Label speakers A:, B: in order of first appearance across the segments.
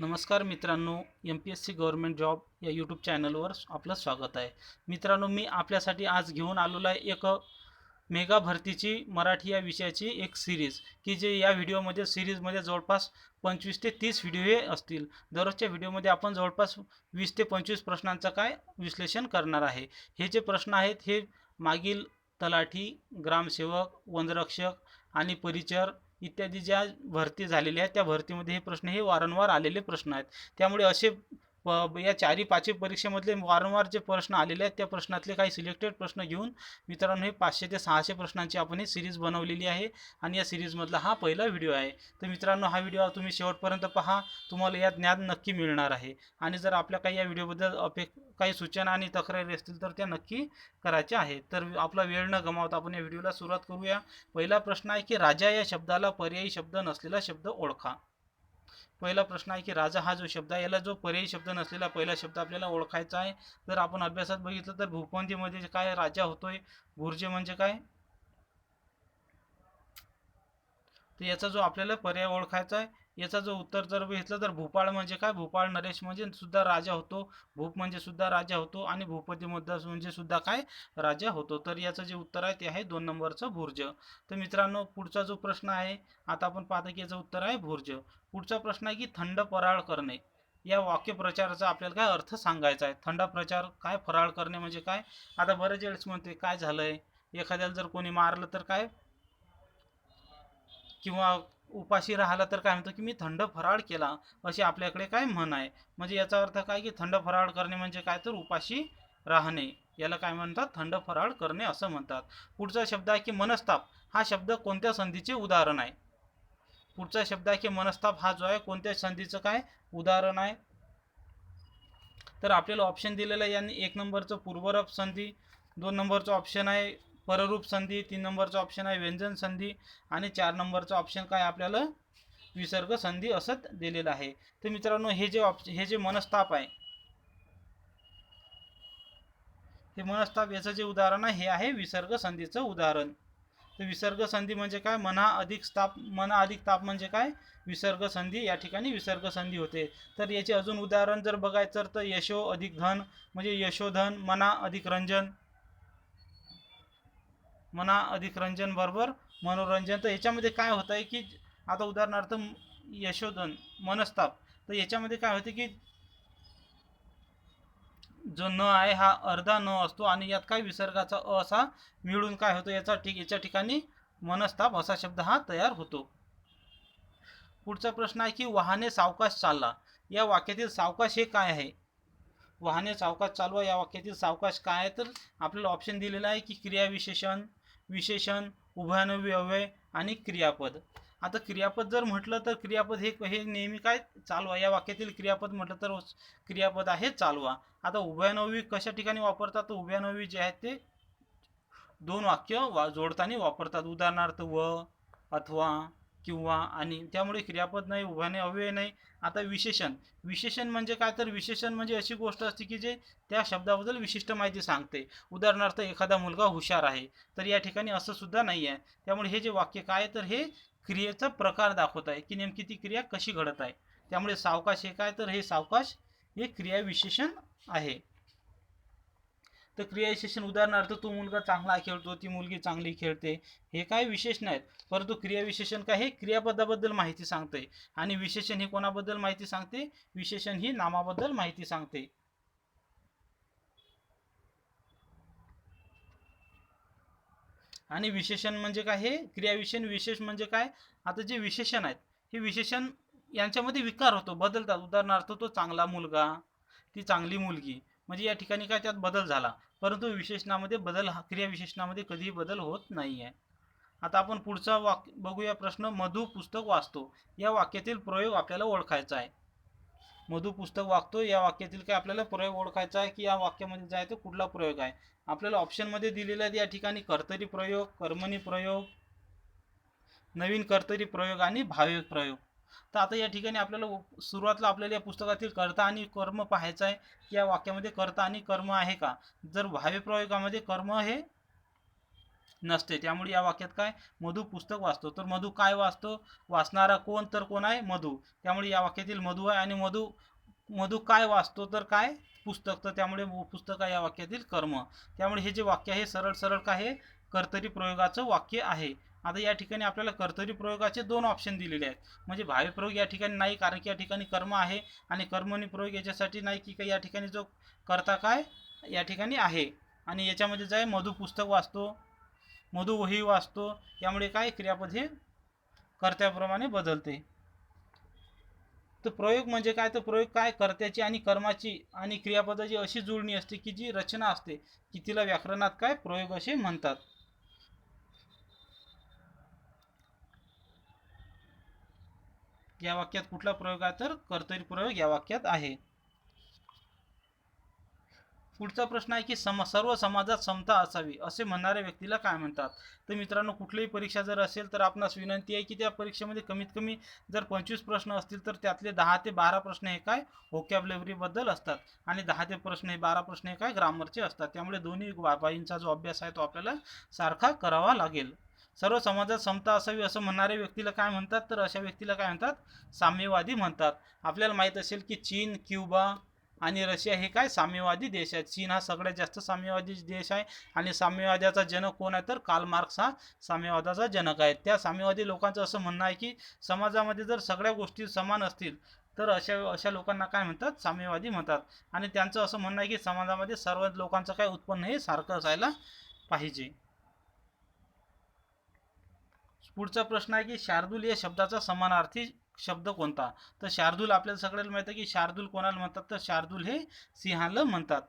A: नमस्कार मित्रांनो M P S C government job या यूट्यूब चॅनलवर आपलं स्वागत आहे. मित्रांनो मी आपल्यासाठी आज घेऊन आलेलो आहे एक मेगा भरतीची मराठी या विषयाची एक सिरीज की जे या व्हिडिओमध्ये सिरीजमध्ये जवळपास पंचवीस ते तीस व्हिडिओ हे असतील. दररोजच्या व्हिडिओमध्ये आपण जवळपास वीस ते पंचवीस प्रश्नांचं काय विश्लेषण करणार आहे? हे जे प्रश्न आहेत हे मागील तलाठी ग्रामसेवक वनरक्षक आणि परिचर इत्यादी ज्या भरती झालेल्या आहेत त्या भरतीमध्ये हे प्रश्न हे वारंवार आलेले प्रश्न आहेत. त्यामुळे असे या चारी पाचही परीक्षेमधले वारंवार जे प्रश्न आलेले आहेत त्या प्रश्नातले काही सिलेक्टेड प्रश्न घेऊन मित्रांनो हे पाचशे ते सहाशे प्रश्नांची आपण ही सिरीज बनवलेली आहे आणि या सिरीजमधला हा पहिला व्हिडिओ आहे. तर मित्रांनो हा व्हिडिओ तुम्ही शेवटपर्यंत पहा. तुम्हाला यात ज्ञान नक्की मिळणार आहे. आणि जर आपल्या काही या व्हिडिओबद्दल अपे काही सूचना आणि तक्रारी असतील तर त्या नक्की करायच्या आहेत. तर आपला वेळ न गमावता आपण या व्हिडिओला सुरुवात करूया. पहिला प्रश्न आहे की राजा या शब्दाला पर्यायी शब्द नसलेला शब्द ओळखा. पहिला प्रश्न आहे की राजा हा जो शब्द आहे याला जो पर्यायी शब्द नसलेला पहिला शब्द आपल्याला ओळखायचा आहे. जर आपण अभ्यासात बघितलं तर भूपंथीमध्ये काय राजा होतोय भुर्जे म्हणजे काय? तर याचा जो आपल्याला पर्याय ओळखायचा आहे याचा जो उत्तर जर घेतलं तर भूपाळ म्हणजे काय? भूपाळ नरेश म्हणजे सुद्धा राजा होतो. भूप म्हणजे सुद्धा राजा होतो आणि भूपती मुद्दा म्हणजे सुद्धा काय? राजा होतो. तर याचं जे उत्तर आहे ते आहे दोन नंबरचं भुर्ज. तर मित्रांनो पुढचा जो प्रश्न आहे आता आपण पाहतो की याचं उत्तर आहे भुर्ज. पुढचा प्रश्न आहे की थंड फराळ करणे. या वाक्यप्रचाराचा आपल्याला काय अर्थ सांगायचा आहे? थंड प्रचार काय? फराळ करणे म्हणजे काय? आता बरेच वेळेस म्हणते काय झालंय? एखाद्याला जर कोणी मारलं तर काय? किंवा उपाशी राहिला तर काय म्हणतो की मी थंड फराळ केला अशी आपल्याकडे काय म्हण आहे? म्हणजे याचा अर्थ काय की थंड फराळ करणे म्हणजे काय तर उपाशी राहणे. याला काय म्हणतात? थंड फराळ करणे असं म्हणतात. पुढचा शब्द आहे की मनस्ताप. हा शब्द कोणत्या संधीचे उदाहरण आहे? पुढचा शब्द आहे की मनस्ताप हा जो आहे कोणत्या संधीचं काय उदाहरण आहे? तर आपल्याला ऑप्शन दिलेलं आहे. यांनी एक नंबरचं पूर्वरप संधी दोन नंबरचं ऑप्शन आहे. पररूप संधी तीन नंबरचं ऑप्शन आहे व्यंजन संधी आणि चार नंबरचं ऑप्शन काय आपल्याला? विसर्ग संधी असत दिलेलं आहे. तर मित्रांनो हे जे ऑप्श हे जे मनस्ताप आहे हे मनस्ताप याचं जे उदाहरण आहे हे आहे विसर्ग संधीचं उदाहरण. तर विसर्ग संधी म्हणजे काय? मना अधिक ताप मना अधिक ताप म्हणजे काय? विसर्ग संधी या ठिकाणी विसर्ग संधी होते. तर याचे अजून उदाहरण जर बघायचं तर यशो अधिक धन म्हणजे यशोधन मना अधिक रंजन मना अधिक रंजन बरोबर मनोरंजन. तर याच्यामध्ये काय होतं आहे की आता उदाहरणार्थ यशोधन मनस्ताप. तर याच्यामध्ये काय होते की जो न आहे हा अर्धा न असतो आणि यात काय विसर्गाचा अ असा मिळून काय होतो याचा ठीक याच्या ठिकाणी मनस्ताप असा शब्द हा तयार होतो. पुढचा प्रश्न आहे की वाहने सावकाश चालला. या वाक्यातील सावकाश हे काय आहे? वाहने सावकाश चालवा या वाक्यातील सावकाश काय आहे? तर आपल्याला ऑप्शन दिलेला आहे की क्रियाविशेषण. विशेषण उभयानव्यवय आणि क्रियापद. आता क्रियापद जर म्हटलं तर क्रियापद हे हे नेहमी काय चालवा? या वाक्यातील क्रियापद म्हटलं तर क्रियापद आहे चालवा. आता उभयानवी कशा ठिकाणी वापरतात? तर उभयानवी जे आहेत ते दोन वाक्य वा जोडताना वापरतात. उदाहरणार्थ व अथवा. किंवा आणि त्यामुळे क्रियापद नाही उभ्याने अव्यय नाही. आता विशेषण. विशेषण म्हणजे काय? तर विशेषण म्हणजे अशी गोष्ट असते की जे त्या शब्दाबद्दल विशिष्ट माहिती सांगते. उदाहरणार्थ एखादा मुलगा हुशार आहे तर या ठिकाणी असं सुद्धा नाही आहे. त्यामुळे हे जे वाक्य काय तर हे क्रियेचा प्रकार दाखवत आहे की नेमकी ती क्रिया कशी घडत आहे. त्यामुळे सावकाश हे काय? तर हे सावकाश हे क्रियाविशेषण आहे. तर क्रियाविशेषण उदाहरणार्थ तो मुलगा चांगला खेळतो ती मुलगी चांगली खेळते हे काय विशेष नाहीत. परंतु क्रियाविशेषण काय हे क्रियापदाबद्दल माहिती सांगते आणि विशेषण हे कोणाबद्दल माहिती सांगते? विशेषण ही नामाबद्दल माहिती सांगते. आणि विशेषण म्हणजे काय हे? क्रियाविशेषण विशेष म्हणजे काय? आता जे विशेषण आहेत हे विशेषण यांच्यामध्ये विकार होतो बदलतात. उदाहरणार्थ तो चांगला मुलगा ती चांगली मुलगी म्हणजे या ठिकाणी काय त्यात बदल झाला. परंतु विशेषणामध्ये बदल हा क्रियाविशेषणामध्ये कधीही बदल होत नाही आहे आता आपण पुढचा वाक्य बघूया प्रश्न मधु पुस्तक वाचतो. या वाक्यातील प्रयोग आपल्याला ओळखायचा आहे. मधु पुस्तक वाचतो या वाक्यातील काय आपल्याला प्रयोग ओळखायचा आहे की या वाक्यामध्ये जे आहे तो कुठला प्रयोग आहे? आपल्याला ऑप्शनमध्ये दिलेला आहे या ठिकाणी कर्तरी प्रयोग कर्मणी प्रयोग नवीन कर्तरी प्रयोग आणि भाविक प्रयोग. तर आता या ठिकाणी आपल्याला सुरुवातीला आपल्याला या पुस्तकातील कर्ता आणि कर्म पाहायचं आहे. की या वाक्यामध्ये कर्ता आणि कर्म आहे का? जर भावे प्रयोगामध्ये कर्म हे नसते त्यामुळे या वाक्यात काय? मधू पुस्तक वाचतो. तर मधू काय वाचतो? वाचणारा कोण? तर कोण आहे? मधू. त्यामुळे या वाक्यातील मधु आहे आणि मधू मधू काय वाचतो तर काय? पुस्तक. तर त्यामुळे पुस्तक आहे या वाक्यातील कर्म. त्यामुळे हे जे वाक्य आहे सरळ सरळ काय आहे कर्तरी प्रयोगाचं वाक्य आहे. आता या ठिकाणी आपल्याला कर्तरी प्रयोगाचे दोन ऑप्शन दिलेले आहेत. म्हणजे भावी प्रयोग या ठिकाणी नाही कारण की या ठिकाणी कर्म आहे आणि कर्मणी प्रयोग याच्यासाठी नाही की काही या ठिकाणी जो करता काय? या ठिकाणी आहे. आणि याच्यामध्ये जे आहे मधू पुस्तक वाचतो मधु वही वाचतो. यामुळे काय? क्रियापद हे कर्त्याप्रमाणे बदलते. तर प्रयोग म्हणजे काय? तर प्रयोग काय? कर्त्याची आणि कर्माची आणि क्रियापदाची अशी जुळणी असते की जी रचना असते की तिला व्याकरणात काय? प्रयोग असे म्हणतात. या वाक्यात कुठला प्रयोग आहे? तर कर्तरी प्रयोग या वाक्यात आहे. पुढचा प्रश्न आहे की सम सर्व समाजात समता असावी असे म्हणणाऱ्या व्यक्तीला काय म्हणतात? तर मित्रांनो कुठलीही परीक्षा जर असेल तर आपणास विनंती आहे की त्या परीक्षेमध्ये कमीत कमी जर पंचवीस प्रश्न असतील तर त्यातले दहा ते बारा प्रश्न हे काय बद्दल असतात आणि दहा ते प्रश्न हे बारा प्रश्न हे काय ग्रामरचे असतात. त्यामुळे दोन्ही बाबींचा जो अभ्यास आहे तो आपल्याला सारखा करावा लागेल. सर्व समाजात समता असावी असं म्हणणाऱ्या व्यक्तीला काय म्हणतात? तर अशा व्यक्तीला काय म्हणतात? साम्यवादी म्हणतात. आपल्याला माहीत असेल की चीन क्युबा आणि रशिया हे काय? साम्यवादी देश आहे. चीन हा सगळ्यात जास्त साम्यवादी देश आहे. आणि साम्यवादाचा जनक कोण आहे? तर काल मार्क्स हा साम्यवादाचा जनक आहे. त्या साम्यवादी लोकांचं असं म्हणणं आहे की समाजामध्ये जर सगळ्या गोष्टी समान असतील तर अशा अशा लोकांना काय म्हणतात? साम्यवादी म्हणतात. आणि त्यांचं असं म्हणणं आहे की समाजामध्ये सर्व लोकांचं काय उत्पन्न हे सारखं असायला पाहिजे. पुढचा प्रश्न आहे की शार्दूल या शब्दाचा समानार्थी शब्द कोणता? तर शार्दूल आपल्याला सगळ्याला माहिती आहे की शार्दूल कोणाला म्हणतात? तर शार्दूल हे सिंहाला म्हणतात.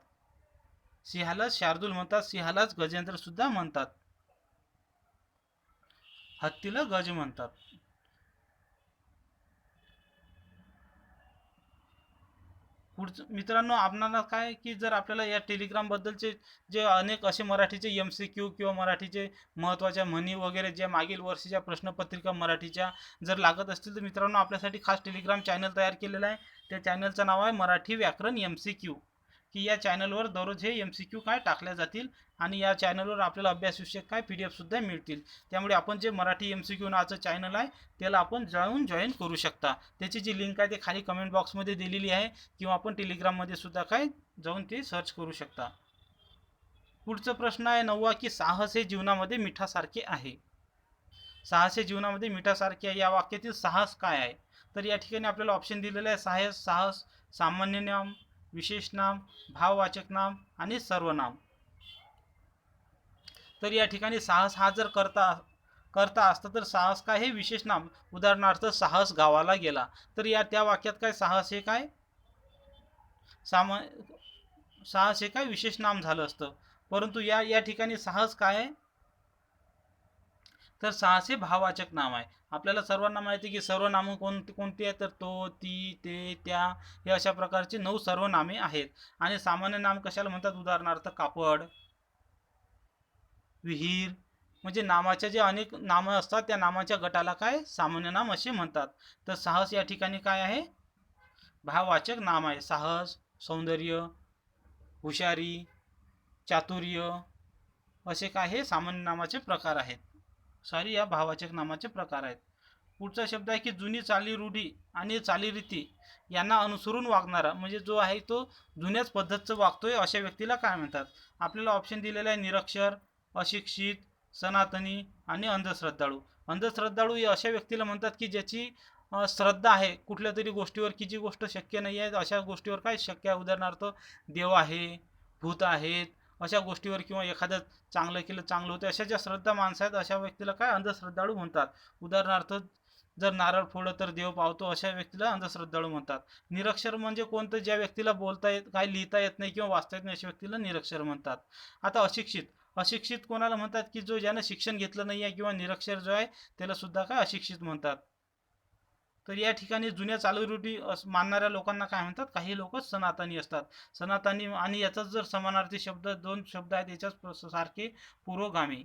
A: सिंहाला शार्दूल म्हणतात सिंहालाच गजेंद्र सुद्धा म्हणतात. हत्तीला गज म्हणतात. पुढचं मित्रांनो आपणाला काय की जर आपल्याला या टेलिग्रामबद्दलचे जे अनेक असे मराठीचे एम सी क्यू किंवा मराठीचे महत्त्वाच्या म्हणी वगैरे ज्या मागील वर्षीच्या प्रश्नपत्रिका मराठीच्या जर लागत असतील तर मित्रांनो आपल्यासाठी खास टेलिग्राम चॅनल तयार केलेला आहे. त्या चॅनलचं नाव आहे मराठी व्याकरण एम सी क्यू की या चॅनलवर दररोज हे एम सी क्यू काय टाकल्या जातील आणि या चॅनलवर आपल्याला अभ्यासविषयक काय पी डी एफसुद्धा मिळतील. त्यामुळे आपण जे मराठी एम सी क्यू नावाचं चॅनल आहे त्याला आपण जाऊन जॉईन करू शकता. त्याची जी लिंक आहे ते खाली कमेंट बॉक्समध्ये दिलेली आहे किंवा आपण टेलिग्राममध्ये सुद्धा काय जाऊन ते सर्च करू शकता. पुढचा प्रश्न आहे नववा की साहस हे जीवनामध्ये मिठासारखे आहे. साहस हे जीवनामध्ये मिठासारखे आहे. या वाक्यातील साहस काय आहे? तर या ठिकाणी आपल्याला ऑप्शन दिलेलं आहे साहस साहस सामान्य नाम विशेष नाम भाववाचक नाम आणि सर्वनाम तर या ठिकाणी साहस हा जर करता करता असतं तर साहस काय? हे विशेष नाम. उदाहरणार्थ साहस गावाला गेला. तर या त्या वाक्यात काय साहस हे काय? सामा साहस हे काय? विशेष नाम झालं असतं. परंतु या या ठिकाणी साहस काय? आहे तर साहस भाववाचक नाम आहे. आपल्याला सर्वांना माहिती आहे की सर्वनामं कोणती कोणती आहे तर तो ती ते त्या हे अशा प्रकारची नऊ सर्वनामे आहेत. आणि सामान्य नाम कशाला म्हणतात? उदाहरणार्थ कापड विहीर म्हणजे नामाच्या जे अनेक नामं असतात त्या नामाच्या गटाला काय? सामान्य नाम असे म्हणतात. तर साहस या ठिकाणी काय आहे? भाववाचक नाम आहे. साहस सौंदर्य हुशारी चातुर्य असे काय हे सामान्य नामाचे प्रकार आहेत. सारी या भावाचक नामाचे प्रकार आहेत. पुढचा शब्द आहे की जुनी चाली रूढी आणि चालीरीती यांना अनुसरून वागणारा म्हणजे जो आहे तो जुन्याच पद्धतचं वागतोय अशा व्यक्तीला काय म्हणतात? आपल्याला ऑप्शन दिलेलं आहे निरक्षर अशिक्षित सनातनी आणि अंधश्रद्धाळू. अंधश्रद्धाळू हे अशा व्यक्तीला म्हणतात की ज्याची श्रद्धा आहे कुठल्या तरी गोष्टीवर की जी गोष्ट शक्य नाही आहे अशा गोष्टीवर काय शक्य आहे? उदाहरणार्थ देव आहे भूत आहेत अशा गोष्टीवर किंवा एखादं चांगलं केलं चांगलं होतं अशा ज्या श्रद्धा माणसं आहेत अशा व्यक्तीला काय अंधश्रद्धाळू म्हणतात? उदाहरणार्थ जर नारळ फोडलं तर देव पावतो अशा व्यक्तीला अंधश्रद्धाळू म्हणतात. निरक्षर म्हणजे कोणतं? ज्या व्यक्तीला बोलता येत काय लिहिता येत नाही किंवा वाचता येत नाही अशा व्यक्तीला निरक्षर म्हणतात. आता अशिक्षित. अशिक्षित कोणाला म्हणतात की जो ज्यानं शिक्षण घेतलं नाही आहे किंवा निरक्षर जो आहे त्याला सुद्धा काय अशिक्षित म्हणतात? तर या ठिकाणी जुन्या चालीरूढी मानणाऱ्या लोकांना काय म्हणतात? काही लोक सनातनी असतात. सनातनी आणि याचाच जर समानार्थी शब्द दोन शब्द आहेत याच्याच सारखे पुरोगामी.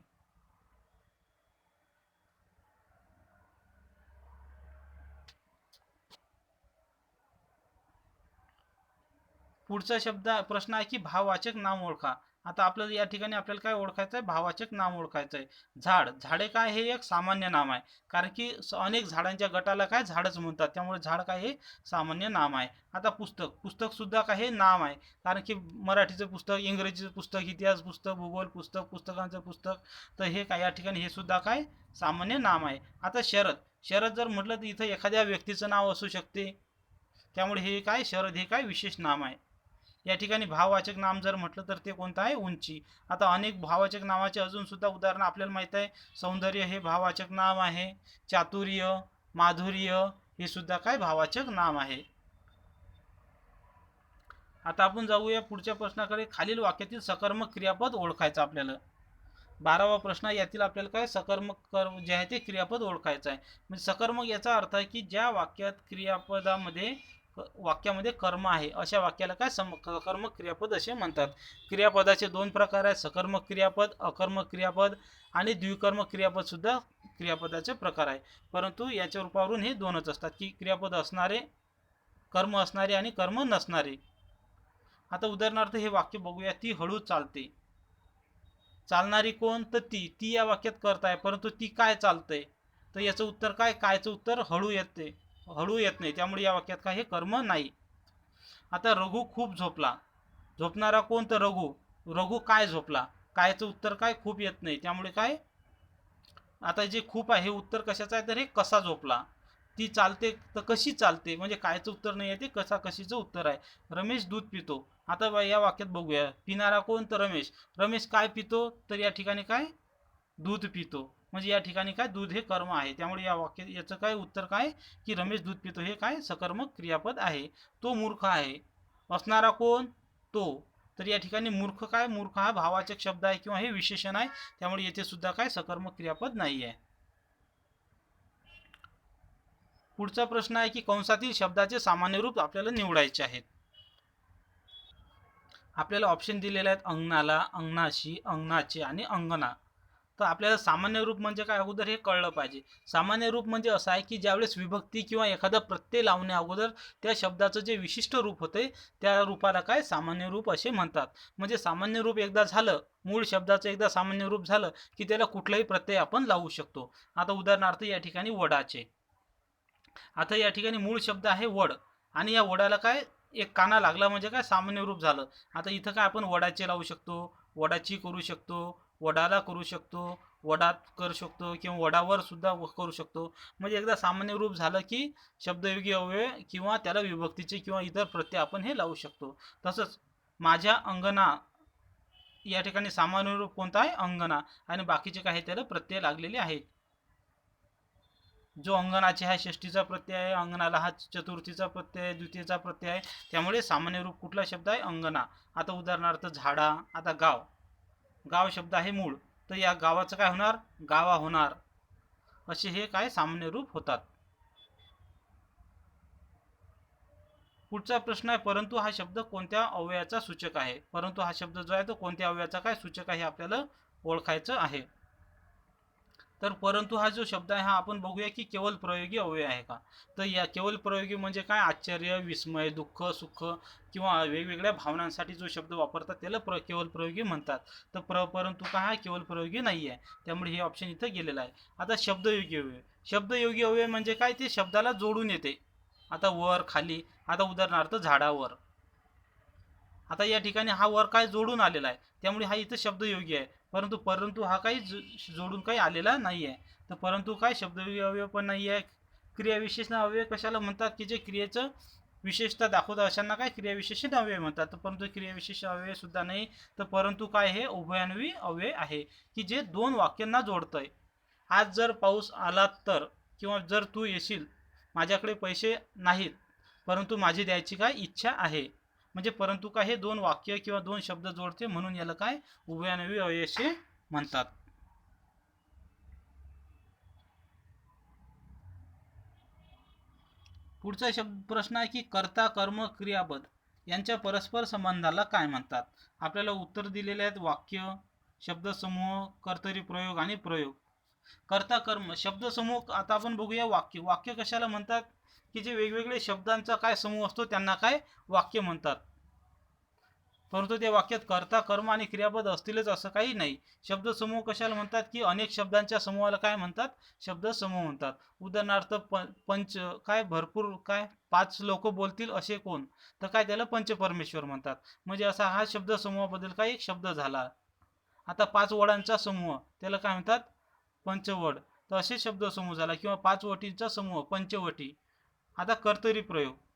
A: पुढचा शब्द प्रश्न आहे की भाववाचक नाम ओळखा. आता आपल्याला या ठिकाणी आपल्याला काय ओळखायचं आहे? भावाचक नाम ओळखायचं आहे. झाड. झाडे काय? हे एक सामान्य नाम आहे. कारण की अनेक झाडांच्या गटाला काय? झाडच म्हणतात. त्यामुळे झाड काय? हे सामान्य नाम आहे. आता पुस्तक. पुस्तक सुद्धा काय? हे नाम आहे. कारण की मराठीचं पुस्तक इंग्रजीचं पुस्तक इतिहास पुस्तक भूगोल पुस्तक पुस्तकांचं पुस्तक तर हे काय? या ठिकाणी हे सुद्धा काय? सामान्य नाम आहे. आता शरद. शरद जर म्हटलं तर इथं एखाद्या व्यक्तीचं नाव असू शकते. त्यामुळे हे काय? शरद हे काय? विशेष नाम आहे. या ठिकाणी भाववाचक नाम जर म्हटलं तर ते कोणतं आहे? उंची. आता अनेक भाववाचक नावाचे अजून सुद्धा उदाहरणं आपल्याला माहीत आहे. सौंदर्य हे भाववाचक नाम आहे. चातुर्य माधुर्य हे सुद्धा काय? भाववाचक नाम आहे. आता आपण जाऊया पुढच्या प्रश्नाकडे. खालील वाक्यातील सकर्मक क्रियापद ओळखायचं आपल्याला. बारावा प्रश्न यातील आपल्याला काय? सकर्मक कर्म जे आहे ते क्रियापद ओळखायचं आहे. म्हणजे सकर्मक याचा अर्थ आहे की ज्या वाक्यात क्रियापदामध्ये वाक्यामध्ये कर्म आहे अशा वाक्याला काय सम सकर्म क्रियापद असे म्हणतात. क्रियापदाचे दोन प्रकार आहेत सकर्मक क्रियापद अकर्मक क्रियापद आणि द्विकर्म क्रियापद सुद्धा क्रियापदाचे प्रकार आहे. परंतु याच्या रूपावरून हे दोनच असतात की क्रियापद असणारे कर्म असणारे आणि कर्म नसणारे. आता उदाहरणार्थ हे वाक्य बघूया ती हळू चालते. चालणारी कोण? तर ती. ती या वाक्यात करत आहे परंतु ती काय चालते तर याचं उत्तर काय? कायचं उत्तर? हळू येते. हळू येत नाही. त्यामुळे या वाक्यात काय हे कर्म नाही. आता रघु खूप झोपला. झोपणारा कोण तर रघु. रघु काय झोपला? कायचं उत्तर काय? खूप येत नाही. त्यामुळे काय? आता जे खूप आहे हे उत्तर कशाचं आहे? तर हे कसा झोपला? ती चालते तर कशी चालते? म्हणजे कायचं उत्तर नाही आहे ते कसा कशीचं उत्तर आहे? रमेश दूध पितो. आता बा- या वाक्यात बघूया. पिणारा कोण? तर रमेश. रमेश काय पितो? तर या ठिकाणी काय? दूध पितो. म्हणजे या ठिकाणी काय दूध हे कर्म आहे. त्यामुळे या वाक्य याचं काय उत्तर काय? की रमेश दूध पितो हे काय? सकर्मक क्रियापद आहे. तो मूर्ख आहे. असणारा कोण? तो. तर या ठिकाणी मूर्ख काय? मूर्ख हा भावाचक शब्द आहे किंवा हे विशेषण आहे. त्यामुळे येथे सुद्धा काय? सकर्मक क्रियापद नाही आहे. पुढचा प्रश्न आहे की कंसातील शब्दाचे सामान्य रूप आपल्याला निवडायचे आहेत. आपल्याला ऑप्शन दिलेले आहेत अंगणाला अंगणाशी अंगणाचे आणि अंगणा. तर आपल्याला सामान्य रूप म्हणजे काय अगोदर हे कळलं पाहिजे. सामान्य रूप म्हणजे असं आहे की ज्यावेळेस विभक्ती किंवा एखादा प्रत्यय लावण्या अगोदर त्या शब्दाचं जे विशिष्ट रूप होते त्या रूपाला काय सामान्य रूप असे म्हणतात. म्हणजे सामान्य रूप एकदा झालं मूळ शब्दाचं एकदा सामान्य रूप झालं की त्याला कुठलाही प्रत्यय आपण लावू शकतो. आता उदाहरणार्थ या ठिकाणी वडाचे. आता या ठिकाणी मूळ शब्द आहे वड. आणि या वडाला काय एक काना लागला म्हणजे काय सामान्य रूप झालं. आता इथं काय आपण वडाचे लावू शकतो वडाची करू शकतो वडाला करू शकतो वडात करू शकतो किंवा वडावर सुद्धा व- करू शकतो. म्हणजे एकदा सामान्य रूप झालं की शब्दयोगी अव्यय किंवा त्याला विभक्तीचे किंवा इतर प्रत्यय आपण हे लावू शकतो. तसंच माझ्या अंगणा या ठिकाणी सामान्य रूप कोणता आहे? अंगणा. आणि बाकीचे काही त्याला प्रत्यय लागलेले आहेत. जो अंगणाचे हा षष्टीचा प्रत्यय आहे अंगणाला हा चतुर्थीचा प्रत्यय आहे द्वितीयचा प्रत्यय आहे. त्यामुळे सामान्य रूप कुठला शब्द आहे? अंगणा. आता उदाहरणार्थ झाडा आता गाव. गाव शब्द आहे मूळ. तर या गावाचं काय होणार? गावा होणार. असे हे काय सामान्य रूप होतात. पुढचा प्रश्न आहे परंतु हा शब्द कोणत्या अवयवाचा सूचक आहे? परंतु हा शब्द जो आहे तो कोणत्या अवयवाचा काय सूचक आहे हे आपल्याला ओळखायचं आहे. तर परंतु हा जो शब्द आहे हा आपण बघूया की केवळ प्रयोगी अव्यय आहे का? तर या केवळ प्रयोगी म्हणजे काय? आश्चर्य विस्मय दुःख सुख किंवा वेगवेगळ्या भावनांसाठी जो शब्द वापरतात त्याला प्र केवळ प्रयोगी म्हणतात. तर प्र परंतु काय हा केवळ प्रयोगी नाही आहे. त्यामुळे हे ऑप्शन इथं गेलेलं आहे. आता शब्दयोगी अव्यय. शब्दयोगी अव्यय म्हणजे काय? ते शब्दाला जोडून येते. आता वर खाली. आता उदाहरणार्थ झाडावर. आता या ठिकाणी हा वर काय जोडून आलेला आहे? त्यामुळे हा इथं शब्दयोगी आहे. परंतु परंतु हा काही जोडून काही आलेला नाही आहे. तर परंतु काय शब्दयोगी अवयव पण नाही आहे? क्रियाविशेषण अवयव कशाला म्हणतात की जे क्रियेचं विशेषता दाखवतात? अशांना काय क्रियाविशेषण अव्यय म्हणतात? तर परंतु क्रियाविशेष अव्यय सुद्धा नाही. तर परंतु काय हे? उभयान्वी अव्यय आहे. की जे दोन वाक्यांना जोडतंय. आज जर पाऊस आला तर किंवा जर तू येशील माझ्याकडे पैसे नाहीत परंतु माझी द्यायची काय इच्छा आहे? म्हणजे परंतु काय हे दोन वाक्य किंवा दोन शब्द जोडते म्हणून याला काय? उभयानवी अव्यय म्हणतात. पुढचा शब्द प्रश्न आहे की कर्ता कर्म क्रियापद यांच्या परस्पर संबंधाला काय म्हणतात? आपल्याला उत्तर दिलेले आहेत वाक्य शब्दसमूह कर्तरी प्रयोग आणि प्रयोग. कर्ता कर्म शब्दसमूह आता आपण बघूया वाक्य. वाक्य कशाला म्हणतात? की जे वेगवेगळे शब्दांचा काय समूह असतो त्यांना काय वाक्य म्हणतात? परंतु त्या वाक्यात कर्ता कर्म आणि क्रियापद असतीलच असं काही नाही. शब्दसमूह कशाला म्हणतात? की अनेक शब्दांच्या समूहाला काय म्हणतात? शब्द समूह म्हणतात. उदाहरणार्थ प पंच काय भरपूर काय पाच लोक बोलतील असे कोण? तर काय त्याला पंचपरमेश्वर म्हणतात. म्हणजे असा हा शब्दसमूहाबद्दल काय एक शब्द झाला. आता पाच वडांचा समूह त्याला काय म्हणतात? पंचवड. तर असे शब्द समूह झाला किंवा पाच वटींचा समूह पंचवटी. आता कर्तरी प्रयोग.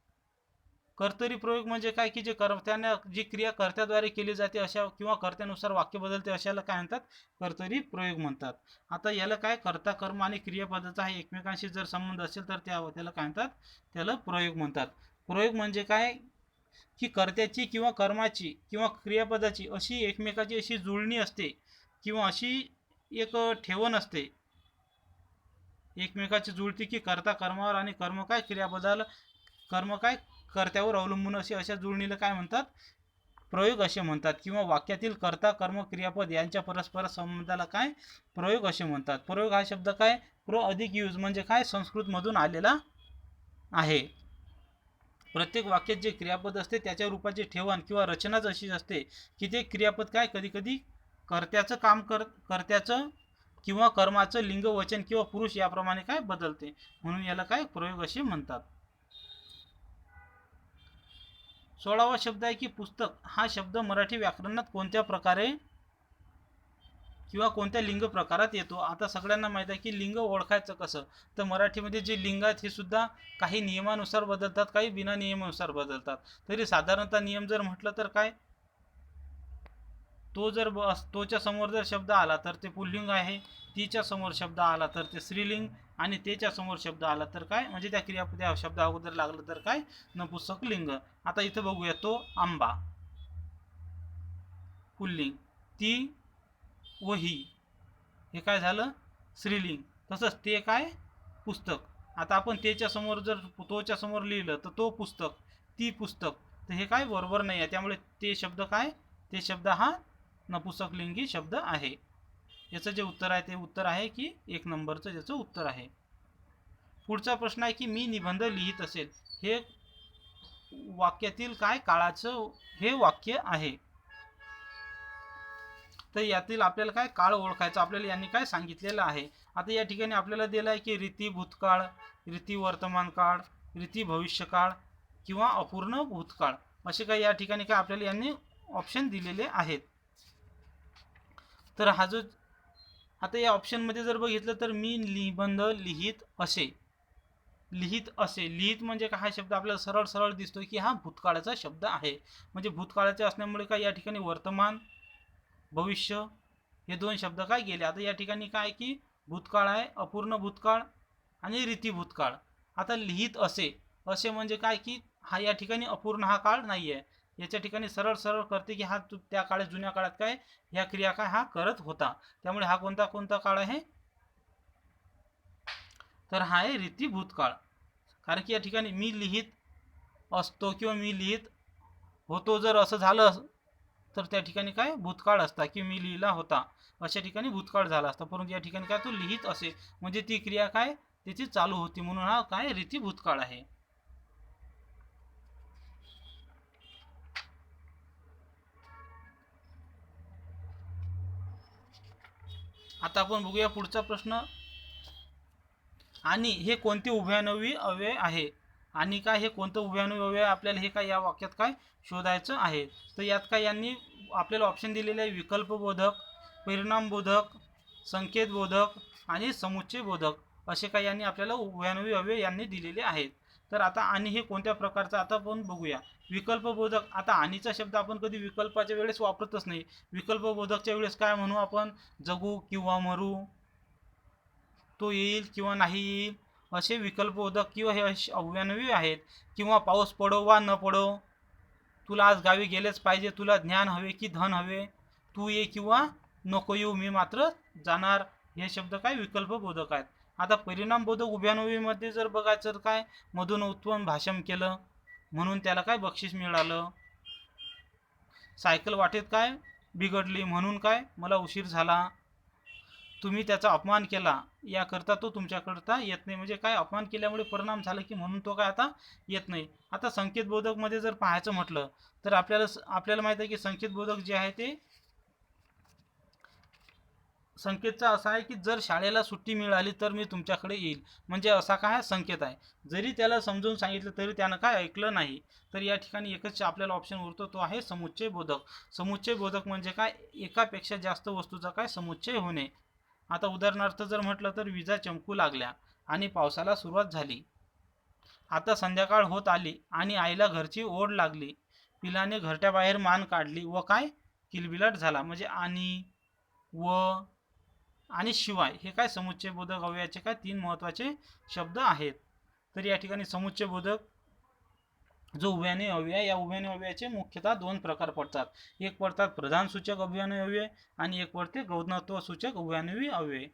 A: कर्तरी प्रयोग म्हणजे काय की जे कर्त्याने जी क्रिया कर्त्याद्वारे केली जाते अशा किंवा कर्त्यानुसार वाक्य बदलते अशाला काय म्हणतात? कर्तरी प्रयोग म्हणतात. आता याला काय? कर्ता कर्म आणि क्रियापदाचा हा एकमेकांशी जर संबंध असेल तर त्या त्याला काय म्हणतात? त्याला प्रयोग म्हणतात. प्रयोग म्हणजे काय? की कर्त्याची किंवा कर्माची किंवा क्रियापदाची अशी एकमेकाची अशी जुळणी असते किंवा अशी एक ठेवण असते. एकमेकाची जुळती की कर्ता कर्मावर आणि कर्म काय? क्रियापदाला कर्म काय? कर्त्यावर अवलंबून असे अशा जुळणीला काय म्हणतात? प्रयोग असे म्हणतात. किंवा वाक्यातील कर्ता कर्म क्रियापद यांच्या परस्पर संबंधाला काय? प्रयोग असे म्हणतात. प्रयोग हा शब्द काय? प्रो अधिक यूज म्हणजे काय? संस्कृतमधून आलेला आहे. प्रत्येक वाक्यात जे क्रियापद असते त्याच्या रूपाची ठेवण किंवा रचनाच अशी असते की ते क्रियापद काय? कधी कधी कर्त्याचं काम कर कर्त्याचं किंवा कर्माचं लिंग वचन किंवा पुरुष याप्रमाणे काय? बदलते. म्हणून याला काय? प्रयोग असे म्हणतात. सोळावा शब्द आहे की पुस्तक हा शब्द मराठी व्याकरणात कोणत्या प्रकारे किंवा कोणत्या लिंग प्रकारात येतो? आता सगळ्यांना माहीत आहे की लिंग ओळखायचं कसं? तर मराठीमध्ये जे लिंग आहेत हे सुद्धा काही नियमानुसार बदलतात काही बिना नियमानुसार बदलतात. तरी साधारणतः नियम जर म्हटलं तर काय? तो जर ब- तोच्या समोर जर शब्द आला तर ते पुल्लिंग आहे तिच्या समोर शब्द आला तर ते स्त्रीलिंग आणि त्याच्यासमोर समोर शब्द आला तर काय? म्हणजे त्या क्रिया त्या शब्द अगोदर लागलं तर काय? नपुसक लिंग. आता इथं बघूया तो आंबा. पुल्लिंग. ती वही हे. काय झालं? स्त्रीलिंग. तसंच ते काय? पुस्तक. आता आपण त्याच्यासमोर जर तोच्या समोर लिहिलं तर तो पुस्तक ती पुस्तक. तर हे काय? बरोबर नाही आहे. त्यामुळे ते शब्द काय? ते शब्द हा नपुसकलिंगी शब्द आहे. याचं जे उत्तर आहे ते उत्तर आहे की एक नंबरचं ज्याचं उत्तर आहे. पुढचा प्रश्न आहे की मी निबंध लिहित असेल हे वाक्यातील काय काळाचं हे वाक्य आहे? तर यातील आपल्याला काय काळ ओळखायचं आपल्याला यांनी काय सांगितलेलं आहे? आता या ठिकाणी आपल्याला दिलं आहे की रीती भूतकाळ रीती वर्तमान काळ रीती भविष्यकाळ किंवा अपूर्ण भूतकाळ. असे काही या ठिकाणी काय आपल्याला यांनी ऑप्शन दिलेले आहेत. तर हा जो आता या ऑप्शनमध्ये जर बघितलं तर मी निबंध लिहित असे. लिहित असे. लिहित म्हणजे काय? हा शब्द आपल्याला सरळ सरळ दिसतो की हा भूतकाळाचा शब्द आहे. म्हणजे भूतकाळाचे असल्यामुळे काय? या ठिकाणी वर्तमान भविष्य हे दोन शब्द काय गेले? आता या ठिकाणी काय की भूतकाळ आहे अपूर्ण भूतकाळ आणि रीती भूतकाळ. आता लिहित असे. असे म्हणजे काय की हा या ठिकाणी अपूर्ण हा काळ नाही आहे याच्या ठिकाणी सरळ सरळ करते की हा त्या काळात जुन्या काळात काय ह्या क्रिया काय हा करत होता. त्यामुळे हा कोणता कोणता काळ आहे? तर हा आहे रीती भूतकाळ कारण की या ठिकाणी मी लिहित असतो किंवा मी लिहित होतो जर असं झालं तर त्या ठिकाणी काय भूतकाळ असता की मी लिहिला होता. अशा ठिकाणी भूतकाळ झाला असता. परंतु या ठिकाणी काय तो लिहित असे. म्हणजे ती क्रिया काय त्याची चालू होती म्हणून हा काय रीती भूतकाळ आहे. आता आपण बघूया पुढचा प्रश्न. आणि हे कोणते उभयानवी अव्यय आहे? आणि काय हे कोणतं उभयानवी अव्यय आहे? आपल्याला हे काय या वाक्यात काय शोधायचं आहे? तर यात काय यांनी आपल्याला ऑप्शन दिलेले आहे विकल्पबोधक परिणामबोधक संकेतबोधक आणि समुच्चय बोधक असे काही यांनी आपल्याला उभयानवी अव्यय यांनी दिलेले आहेत. तर आता आणि हे कोणत्या प्रकारचं आता आपण बघूया. विकल्पबोधक आता आणीचा शब्द आपण कधी विकल्पाच्या वेळेस वापरतच नाही. विकल्पबोधकच्या वेळेस काय म्हणू आपण? जगू किंवा मरू. तो येईल किंवा नाही येईल. असे विकल्पबोधक किंवा हे असे अव्यानवी आहेत. किंवा पाऊस पडो वा न पडो तुला आज गावी गेलेच पाहिजे. तुला ज्ञान हवे की धन हवे. तू ये किंवा नको येऊ मी मात्र जाणार. हे शब्द काय? विकल्पबोधक आहेत. आता परिणामबोधक उभ्यानवीमध्ये जर बघायचं तर काय? मधून उत्पन्न भाषण केलं. म्हणून त्याला काय बक्षीस मिळालं? सायकल वाटेत काय बिघडली? म्हणून काय मला उशीर झाला? तुम्ही त्याचा अपमान केला. याकरता तो तुमच्याकरता येत नाही. म्हणजे काय अपमान केल्यामुळे परिणाम झाला की म्हणून तो काय आता येत नाही? आता संकेतबोधकमध्ये जर पाहायचं म्हटलं तर आपल्याला आपल्याला माहीत आहे की संकेतबोधक जे आहे ते संकेतचा असा आहे की जर शाळेला सुट्टी मिळाली तर मी तुमच्याकडे येईल. म्हणजे असा काय संकेत आहे? जरी त्याला समजून सांगितलं तरी त्यानं काय ऐकलं नाही तर या ठिकाणी एकच आपल्याला ऑप्शन उरतो तो आहे समुच्चय बोधक. समुच्चय बोधक म्हणजे काय? एकापेक्षा जास्त वस्तूचा काय समुच्चय होणे. आता उदाहरणार्थ जर म्हटलं तर विजा चमकू लागल्या आणि पावसाला सुरुवात झाली. आता संध्याकाळ होत आली आणि आईला घरची ओढ लागली. पिलाने घरट्याबाहेर मान काढली व काय? किलबिलाट झाला. म्हणजे आणि व आणि शिवाय हे काय समुच्चय बोधक अवयवाचे काय तीन महत्त्वाचे शब्द आहेत. तर या ठिकाणी समुच्चय बोधक जो उभ्याने अव्यय या उभ्याने अव्ययाचे मुख्यतः दोन प्रकार पडतात. एक पडतात प्रधान सूचक अव्ययाने अव्यय आणि एक पडते गौणत्व सूचक उभ्यानवी अव्यय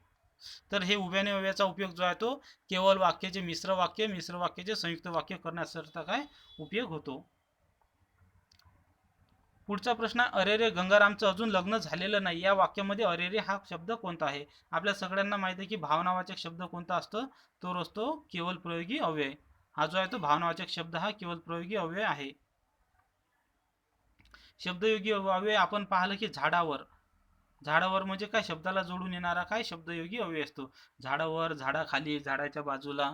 A: तर हे उभयाने अव्ययाचा उपयोग जो आहे तो केवळ वाक्याचे मिश्र वाक्य मिश्र वाक्याचे संयुक्त वाक्य करण्याकरता काय उपयोग होतो. पुढचा प्रश्न अरेरे अरे रे गंगारामचं अजून लग्न झालेलं नाही. या वाक्यामध्ये अरे रे हा शब्द कोणता आहे? आपल्या सगळ्यांना माहिती आहे की भावनावाचक शब्द कोणता असतो? तो असतो केवळ प्रयोगी अव्यय. हा जो आहे तो भावनावाचक शब्द हा केवळ प्रयोगी अव्यय आहे. शब्दयोगी अव्यय आपण पाहिलं की झाडावर. झाडावर म्हणजे काय? शब्दाला जोडून येणारा काय? शब्दयोगी अव्यय असतो. झाडावर झाडाखाली झाडाच्या बाजूला.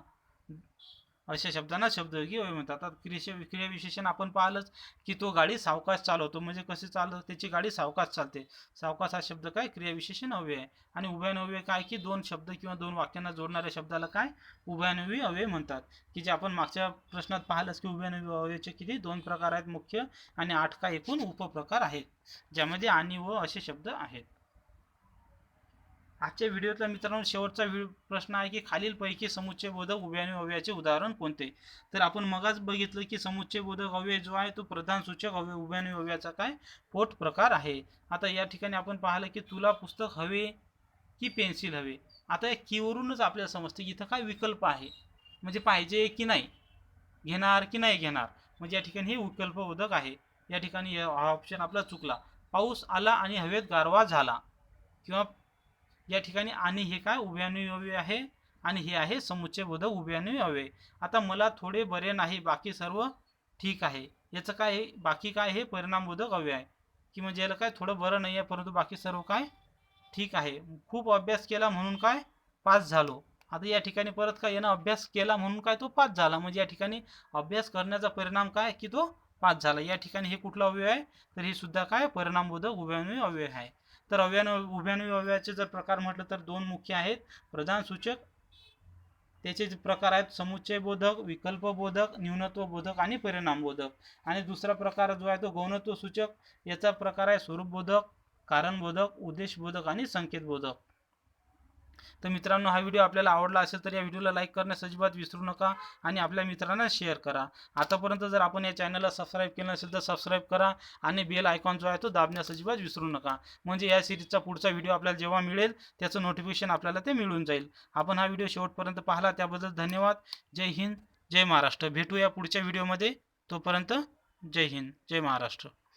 A: अशा शब्दांना शब्दयोगी अव्यय म्हणतात. आता क्रिया क्रियाविशेषण आपण पाहिलंच की तो गाडी सावकाश चालवतो. म्हणजे कसे चालव त्याची गाडी सावकाश चालते. सावकाश हा शब्द काय? क्रियाविशेषण अव्यय आहे. आणि उभयान्वयी काय? की दोन शब्द किंवा दोन वाक्यांना जोडणाऱ्या शब्दाला काय? उभयान्वयी अव्यय म्हणतात. की जे आपण मागच्या प्रश्नात पाहिलंच की उभयान्वयी अव्ययचे किती? दोन प्रकार आहेत मुख्य आणि आठ का एकूण उपप्रकार आहेत. ज्यामध्ये आणि व असे शब्द आहेत. आजच्या व्हिडिओतला मित्रांनो शेवटचा व्हि प्रश्न आहे की खालीलपैकी समुच्चय बोधक उभयान्वयी अव्ययाचे उदाहरण कोणते? तर आपण मगाच बघितलं की समुच्चय बोधक अव्यय जो आहे तो प्रधान सूचक अव्यय आणि अव्ययाचा काय पोट प्रकार आहे. आता या ठिकाणी आपण पाहिलं की तुला पुस्तक हवे की पेन्सिल हवे? आता या कीवरूनच आपल्याला समजते की इथं काय विकल्प आहे. म्हणजे पाहिजे की नाही? घेणार की नाही घेणार? म्हणजे या ठिकाणी हे विकल्पबोधक आहे. या ठिकाणी हा ऑप्शन आपला चुकला. पाऊस आला आणि हवेत गारवा झाला. किंवा या ठिकाणी आणि हे काय? उभयान्वयी आहे आणि हे आहे समुच्चय बोध उभयान्वयी आता मला थोडे बरे नाही बाकी सर्व ठीक आहे. याचं काय बाकी काय हे परिणामबोधक अव्यय आहे. की म्हणजे याला काय थोडं बरं नाही आहे परंतु बाकी सर्व काय ठीक आहे. खूप अभ्यास केला म्हणून काय? पास झालो. आता या ठिकाणी परत काय यानं अभ्यास केला म्हणून काय तो पास झाला? म्हणजे या ठिकाणी अभ्यास करण्याचा परिणाम काय? की तो पाच झाला. या ठिकाणी हे कुठलं अव्यय आहे? तर हे सुद्धा काय? परिणामबोधक उभयान्वयी अव्यय आहे. तर अव्यान्व उभयान्वयी अव्ययाचे जर प्रकार म्हटलं तर दोन मुख्य आहेत. प्रधान सूचक त्याचे जे प्रकार आहेत समुच्चय बोधक विकल्प बोधक न्यूनत्व बोधक आणि परिणाम बोधक आणि दुसरा प्रकार जो आहे तो गौणत्व सूचक याचा प्रकार आहे स्वरूप बोधक कारण बोधक उद्देश बोधक आणि संकेत बोधक तर मित्रांनो हा व्हिडिओ आपल्याला आवडला असेल तर या व्हिडिओला लाईक करण्यास अजिबात विसरू नका आणि आपल्या मित्रांना शेअर करा. आतापर्यंत जर आपण या चॅनलला सबस्क्राईब केलं नसेल तर सबस्क्राईब करा आणि बेल आयकॉन जो आहे तो दाबण्यास अजिबात विसरू नका. म्हणजे या सिरीजचा पुढचा व्हिडिओ आपल्याला जेव्हा मिळेल त्याचं नोटिफिकेशन आपल्याला ते मिळून जाईल. आपण हा व्हिडिओ शेवटपर्यंत पाहिला त्याबद्दल धन्यवाद. जय हिंद जय महाराष्ट्र. भेटूया पुढच्या व्हिडिओमध्ये. तोपर्यंत जय हिंद जय महाराष्ट्र.